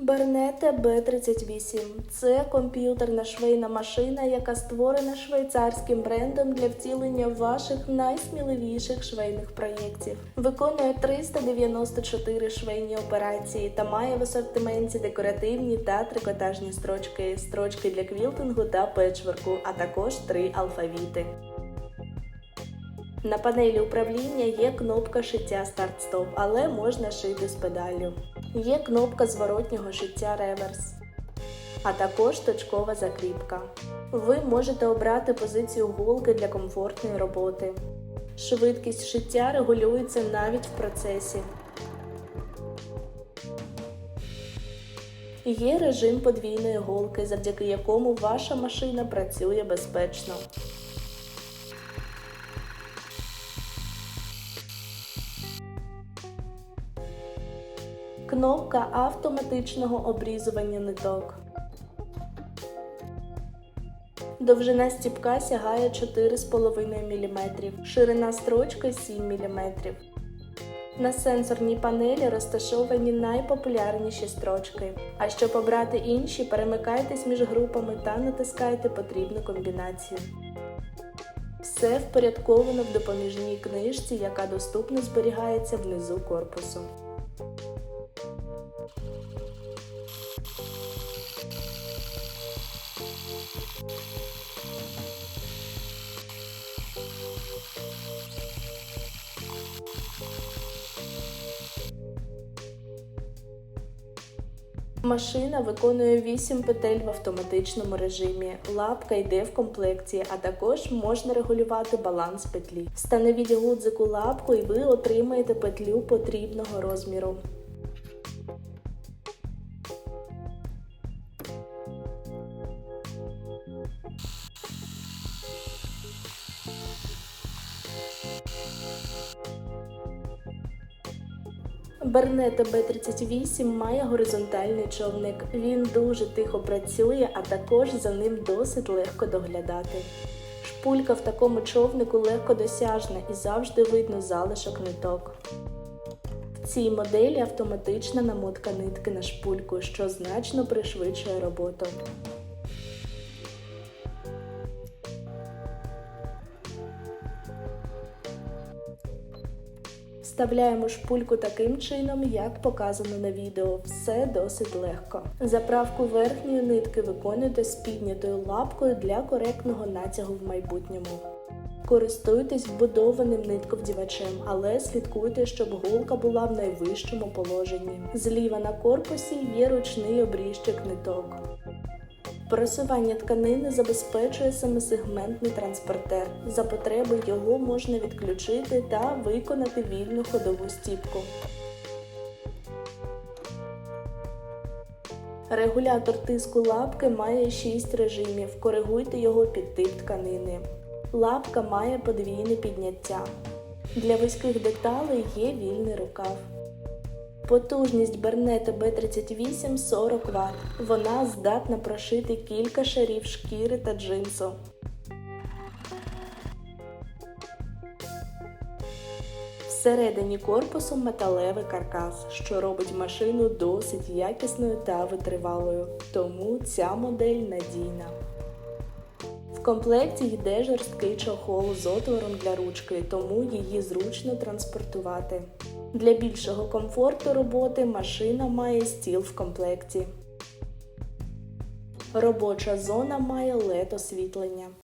Бернете B38 це комп'ютерна швейна машина, яка створена швейцарським брендом для втілення ваших найсміливіших швейних проєктів. Виконує 394 швейні операції та має в асортименті декоративні та трикотажні строчки, строчки для квілтингу та печворку, а також три алфавіти. На панелі управління є кнопка шиття старт-стоп, але можна шити з педаллю. Є кнопка зворотнього шиття реверс, а також точкова закріпка. Ви можете обрати позицію голки для комфортної роботи. Швидкість шиття регулюється навіть в процесі. Є режим подвійної голки, завдяки якому ваша машина працює безпечно. Кнопка автоматичного обрізування ниток. Довжина стіпка сягає 4,5 мм, ширина строчки 7 мм. На сенсорній панелі розташовані найпопулярніші строчки. А щоб обрати інші, перемикайтесь між групами та натискайте потрібну комбінацію. Все впорядковано в допоміжній книжці, яка доступно зберігається внизу корпусу. Машина виконує 8 петель в автоматичному режимі. Лапка йде в комплекті, а також можна регулювати баланс петлі. Встановіть гудзику лапку і ви отримаєте петлю потрібного розміру. Бернета Б38 має горизонтальний човник. Він дуже тихо працює, а також за ним досить легко доглядати. Шпулька в такому човнику легко досяжна і завжди видно залишок ниток. В цій моделі автоматична намотка нитки на шпульку, що значно пришвидшує роботу. Вставляємо шпульку таким чином, як показано на відео. Все досить легко. Заправку верхньої нитки виконуйте з піднятою лапкою для коректного натягу в майбутньому. Користуйтесь вбудованим нитковдівачем, але слідкуйте, щоб голка була в найвищому положенні. Зліва на корпусі є ручний обріжчик ниток. Просування тканини забезпечує семисегментний транспортер. За потреби його можна відключити та виконати вільну ходову стіпку. Регулятор тиску лапки має 6 режимів. Коригуйте його під тип тканини. Лапка має подвійне підняття. Для вузьких деталей є вільний рукав. Потужність Бернета B38 40 Вт. Вона здатна прошити кілька шарів шкіри та джинсу. Всередині корпусу металевий каркас, що робить машину досить якісною та витривалою, тому ця модель надійна. В комплекті йде жорсткий чохол з отвором для ручки, тому її зручно транспортувати. Для більшого комфорту роботи машина має стіл в комплекті. Робоча зона має LED освітлення.